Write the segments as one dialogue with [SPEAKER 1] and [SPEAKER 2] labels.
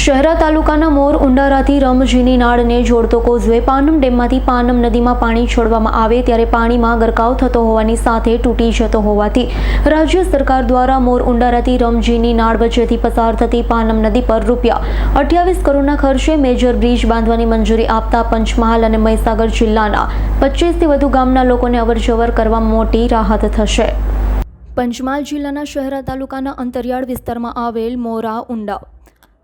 [SPEAKER 1] શહેરા તાલુકાના મોર ઉંડારાથી રમજીની નાળને જોડતો કોઝવે પાનમ ડેમમાંથી પાનમ નદીમાં પાણી છોડવામાં આવે ત્યારે પાણીમાં ગરકાવ થતો હોવાની સાથે તૂટી જતો હોવાથી રાજ્ય સરકાર દ્વારા મોર ઉંડારાથી રમજીની નાળ વચ્ચેથી પસાર થતી પાનમ નદી પર રૂપિયા અઠ્યાવીસ કરોડના ખર્ચે મેજર બ્રિજ બાંધવાની મંજૂરી આપતા પંચમહાલ અને મહીસાગર જિલ્લાના પચીસથી વધુ ગામના લોકોને અવરજવર કરવા મોટી રાહત થશે. પંચમહાલ જિલ્લાના શહેરા તાલુકાના અંતરિયાળ વિસ્તારમાં આવેલ મોરા ઉંડા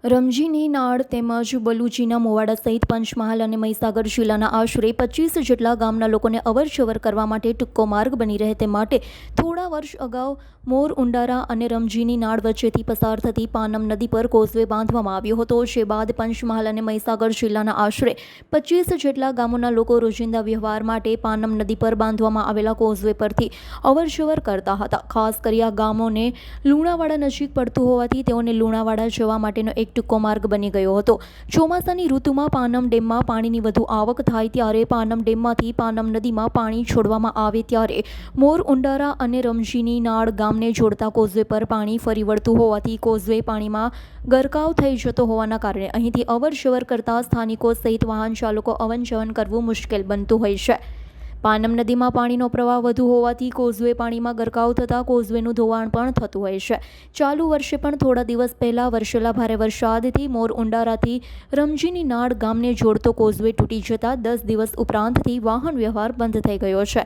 [SPEAKER 1] રમજીની નાળ તેમજ બલુજીના મોવાડા સહિત પંચમહાલ અને મહીસાગર જિલ્લાના આશરે પચીસ જેટલા ગામના લોકોને અવરજવર કરવા માટે ટૂંકો માર્ગ બની રહે તે માટે થોડા વર્ષ અગાઉ મોર ઉંડારા અને રમજીની નાળ વચ્ચેથી પસાર થતી પાનમ નદી પર કોઝવે બાંધવામાં આવ્યો હતો, જે બાદ પંચમહાલ અને મહીસાગર જિલ્લાના આશરે પચીસ જેટલા ગામોના લોકો રોજિંદા વ્યવહાર માટે પાનમ નદી પર બાંધવામાં આવેલા કોઝવે પરથી અવરજવર કરતા હતા. ખાસ કરી આ ગામોને લુણાવાડા નજીક પડતું હોવાથી તેઓને લુણાવાડા જવા માટેનો એક ટૂંકો માર્ગ બની ગયો હતો. ચોમાસાની ઋતુમાં પાનમ ડેમમાં પાણીની વધુ આવક થાય ત્યારે પાનમ ડેમમાંથી પાનમ નદીમાં પાણી છોડવામાં આવે ત્યારે મોર, ઉંડારા અને રમજીની નાળ ગામને જોડતા કોઝવે પર પાણી ફરી વળતું હોવાથી કોઝવે પાણીમાં ગરકાવ થઈ જતો હોવાના કારણે અહીંથી અવર જવર કરતા સ્થાનિકો સહિત વાહન ચાલકો અવન જવન કરવું મુશ્કેલ બનતું હોય છે. પાનમ નદીમાં પાણીનો પ્રવાહ વધુ હોવાથી કોઝવે પાણીમાં ગરકાવ થતાં કોઝવેનું ધોવાણ પણ થતું હોય છે. ચાલુ વર્ષે પણ થોડા દિવસ પહેલાં વરસેલા ભારે વરસાદથી મોર ઉંડારાથી રમજીની નાળ ગામને જોડતો કોઝવે તૂટી જતાં દસ દિવસ ઉપરાંતથી વાહન વ્યવહાર બંધ થઈ ગયો છે.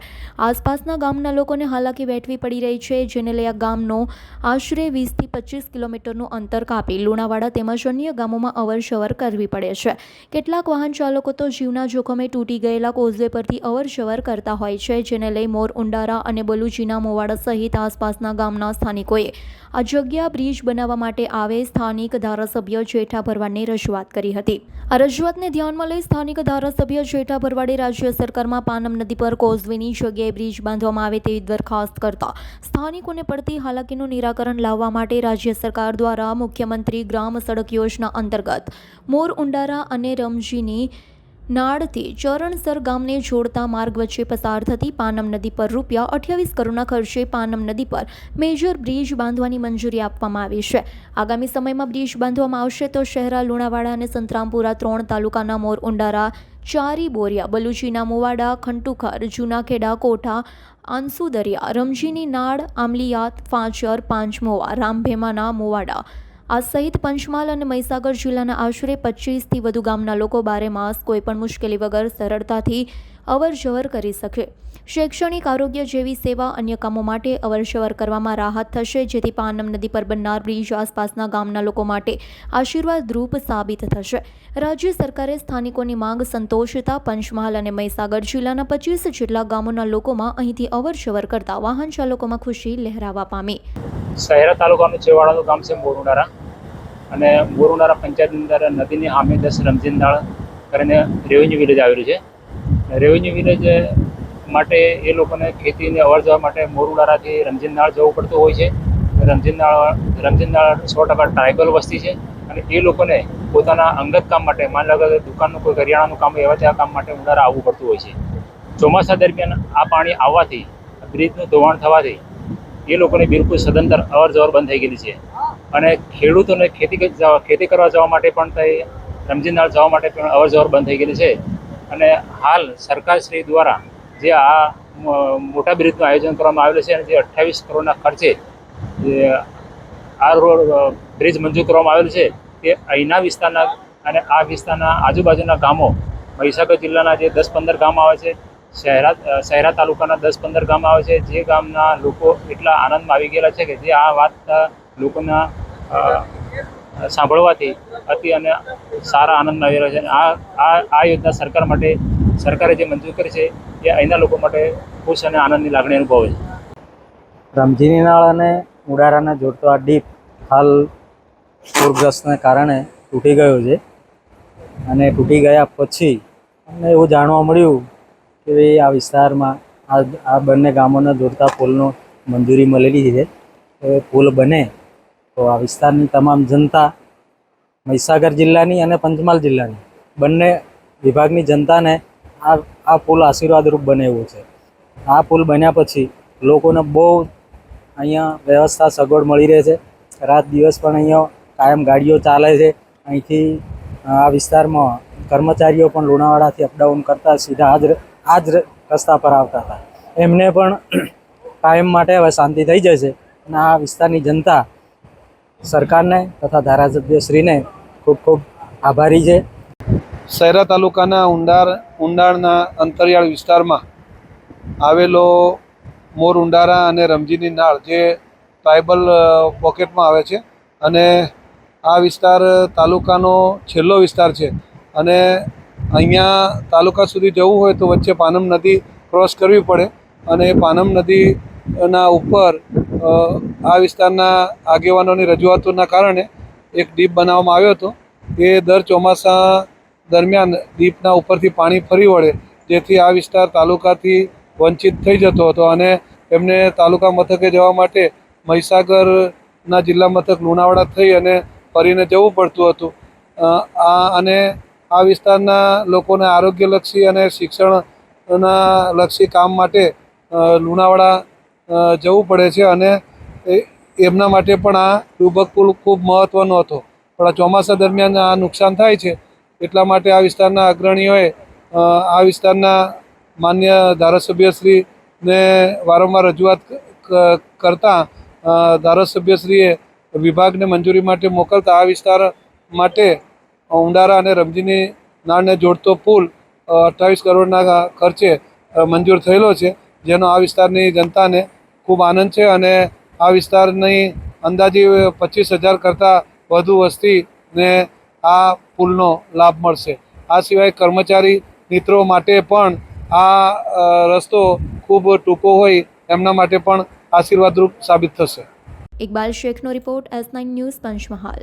[SPEAKER 1] આસપાસના ગામના લોકોને હાલાકી વેઠવી પડી રહી છે, જેને લઈ આ ગામનો આશરે વીસથી પચીસ કિલોમીટરનું અંતર કાપી લુણાવાડા તેમજ અન્ય ગામોમાં અવરજવર કરવી પડે છે. કેટલાક વાહન ચાલકો તો જીવના જોખમે તૂટી ગયેલા કોઝવે પરથી અવર જવર કરતા હોય છે, જેને લઈ મોર ઉંડારા અને બલુચીના મોવાડા સહિત આસપાસના ગામના સ્થાનિકોએ આ જગ્યા બ્રિજ બનાવવા માટે આવે સ્થાનિક ધારાસભ્ય જેઠા ભરવાડને રજૂઆત કરી હતી. આ રજૂઆતને ધ્યાનમાં લઈ સ્થાનિક ધારાસભ્ય જેઠા ભરવાડે રાજ્ય સરકારમાં પાનમ નદી પર કોઝવેની જગ્યાએ બ્રિજ બાંધવામાં આવે તેવી દરખાસ્ત કરતા સ્થાનિકોને પડતી હાલાકીનું નિરાકરણ લાવવા માટે રાજ્ય સરકાર દ્વારા મુખ્યમંત્રી ગ્રામ સડક યોજના અંતર્ગત મોર ઉંડારા અને રમજીની નાળથી ચરણસર ગામને જોડતા માર્ગ વચ્ચે પસાર થતી પાનમ નદી પર રૂપિયા અઠ્યાવીસ કરોડના ખર્ચે પાનમ નદી પર મેજર બ્રિજ બાંધવાની મંજૂરી આપવામાં આવી છે. આગામી સમયમાં બ્રિજ બાંધવામાં આવશે તો શહેરા લુણાવાડા અને સંતરામપુરા ત્રણ તાલુકાના મોર, ઉંડારા, ચારી, બોરિયા, બલુચીના મોવાડા, ખંટુખર, જૂનાખેડા, કોઠા, આંસુદરિયા, રમજીની નાળ આમલીયાત ફાંચર, પાંચમોવા, રામભેમાના મોવાડા આ સહિત પંચમહાલ અને મહીસાગર જિલ્લાના આશરે પચીસથી વધુ ગામના લોકો બારે માસ કોઈપણ મુશ્કેલી વગર સરળતાથી અવર જવર કરી શકે. શૈક્ષણિક આરોગ્ય જેવી સેવા અન્ય કામો માટે અવર જવર કરવામાં રાહત થશે, જેથી પાનમ નદી પર બનનાર બ્રિજ આસપાસના ગામના લોકો માટે આશીર્વાદરૂપ સાબિત થશે. રાજ્ય સરકારે સ્થાનિકોની માંગ સંતોષતા પંચમહાલ અને મહીસાગર જિલ્લાના પચીસ જેટલા ગામોના લોકોમાં અહીંથી અવર જવર કરતા વાહન ચાલકોમાં ખુશી લહેરાવા પામી.
[SPEAKER 2] શહેરા તાલુકાનું છેવાડાનું ગામ છે મોરુનારા. અને મોરુનારા પંચાયતની અંદર નદીની સામે દસ રમજીનદાળ કરીને રેવન્યુ વિલેજ આવેલું છે. રેવન્યુ વિલેજ માટે એ લોકોને ખેતીને અવર જવા માટે મોરુનારાથી રમજીનદાળ જવું પડતું હોય છે. રમજીનદાળ રમજીનદાળ સો ટકા ટ્રાઇબલ વસ્તી છે. અને એ લોકોને પોતાના અંગત કામ માટે, માની લો કે દુકાનનું કોઈ કરિયાણાનું કામ એવા તેવા કામ માટે ઉનાળા આવવું પડતું હોય છે. ચોમાસા દરમિયાન આ પાણી આવવાથી બ્રિજનું ધોવાણ થવાથી એ લોકોની બિલકુલ સદંતર અવર જવર બંધ થઈ ગયેલી છે. અને ખેડૂતોને ખેતી ખેતી કરવા જવા માટે પણ તે રમજીનાળ જવા માટે પણ અવર જવર બંધ થઈ ગયેલી છે. અને હાલ સરકારશ્રી દ્વારા જે આ મોટા બ્રિજનું આયોજન કરવામાં આવેલું છે અને જે અઠ્ઠાવીસ કરોડના ખર્ચે આ રોડ બ્રિજ મંજૂર કરવામાં આવેલું છે, તે અહીંના વિસ્તારના અને આ વિસ્તારના આજુબાજુના ગામો, મહીસાગર જિલ્લાના જે દસ પંદર ગામ આવે છે શહેરા શહેરા તાલુકાના દસ પંદર ગામ આવે છે. જે ગામના લોકો એટલા આનંદમાં આવી ગયેલા છે કે જે આ વાત લોકોના સાંભળવાથી અતિ અને સારા આનંદમાં આવી રહ્યા છે. આ આ યોજના સરકાર માટે, સરકારે જે મંજૂર કરી છે, એ અહીંના લોકો માટે ખુશ અને આનંદની લાગણી અનુભવે છે.
[SPEAKER 3] રમજીની નાળ અને ઉડારાને જોડતો આ ડીપ હાલ પૂરગ્રસ્તને કારણે તૂટી ગયો છે. અને તૂટી ગયા પછી અમને એવું જાણવા મળ્યું કે ભાઈ આ વિસ્તારમાં આ આ બંને ગામોને જોડતા પુલનો મંજૂરી મળેલી છે. તો પુલ બને તો આ વિસ્તારની તમામ જનતા મહીસાગર જિલ્લાની અને પંચમહાલ જિલ્લાની બંને વિભાગની જનતાને આ આ પુલ આશીર્વાદરૂપ બને એવું છે. આ પુલ બન્યા પછી લોકોને બહુ અહીંયા વ્યવસ્થા સગવડ મળી રહે છે. રાત દિવસ પણ અહીંયા કાયમ ગાડીઓ ચાલે છે. અહીંથી આ વિસ્તારમાં કર્મચારીઓ પણ લુણાવાડાથી અપડાઉન કરતા સીધા આ જ ર- આ જ રસ્તા પર આવતા હતા. એમને પણ કાયમ માટે હવે શાંતિ થઈ જશે અને આ વિસ્તારની જનતા સરકારને તથા ધારાસભ્યશ્રીને ખૂબ ખૂબ આભારી છે.
[SPEAKER 4] શહેરા તાલુકાના ઉંડાર ઉંડાળના અંતરિયાળ વિસ્તારમાં આવેલો મોર ઉંડારા અને રમજીની નાળ જે ટ્રાઇબલ પોકેટમાં આવે છે અને આ વિસ્તાર તાલુકાનો છેલ્લો વિસ્તાર છે અને અહીંયા તાલુકા સુધી જવું હોય તો વચ્ચે પાનમ નદી ક્રોસ કરવી પડે અને પાનમ નદીના ઉપર આ વિસ્તારના આગેવાનોની રજૂઆતોના કારણે એક ડીપ બનાવવામાં આવ્યો હતો. એ દર ચોમાસા દરમિયાન દીપના ઉપરથી પાણી ફરી વળે, જેથી આ વિસ્તાર તાલુકાથી વંચિત થઈ જતો હતો અને એમને તાલુકા મથકે જવા માટે મહીસાગરના જિલ્લા મથક લુણાવાડા થઈ અને ફરીને જવું પડતું હતું. આ અને આ વિસ્તારના લોકોને આરોગ્યલક્ષી અને શિક્ષણના લક્ષી કામ માટે લુણાવાડા જવું પડે છે અને એમના માટે પણ આ ડૂબક પુલ ખૂબ મહત્ત્વનો હતો. પણ આ ચોમાસા દરમિયાન આ નુકસાન થાય છે, એટલા માટે આ વિસ્તારના અગ્રણીઓએ આ વિસ્તારના માન્ય ધારાસભ્યશ્રીને વારંવાર રજૂઆત કરતાં ધારાસભ્યશ્રીએ વિભાગને મંજૂરી માટે મોકલતા આ વિસ્તાર માટે ઉંડારા અને રમજીની નાળને જોડતો પુલ અઠ્ઠાવીસ કરોડના ખર્ચે મંજૂર થયેલો છે, જેનો આ વિસ્તારની જનતાને ખૂબ આનંદ છે અને આ વિસ્તારની અંદાજે પચીસ હજાર કરતાં વધુ વસ્તીને આ પુલનો લાભ મળશે. આ સિવાય કર્મચારી મિત્રો માટે પણ આ રસ્તો ખૂબ ટૂંકો હોય એમના માટે પણ આશીર્વાદરૂપ સાબિત થશે.
[SPEAKER 1] Iqbal શેખનો report S nine news Panchmahal.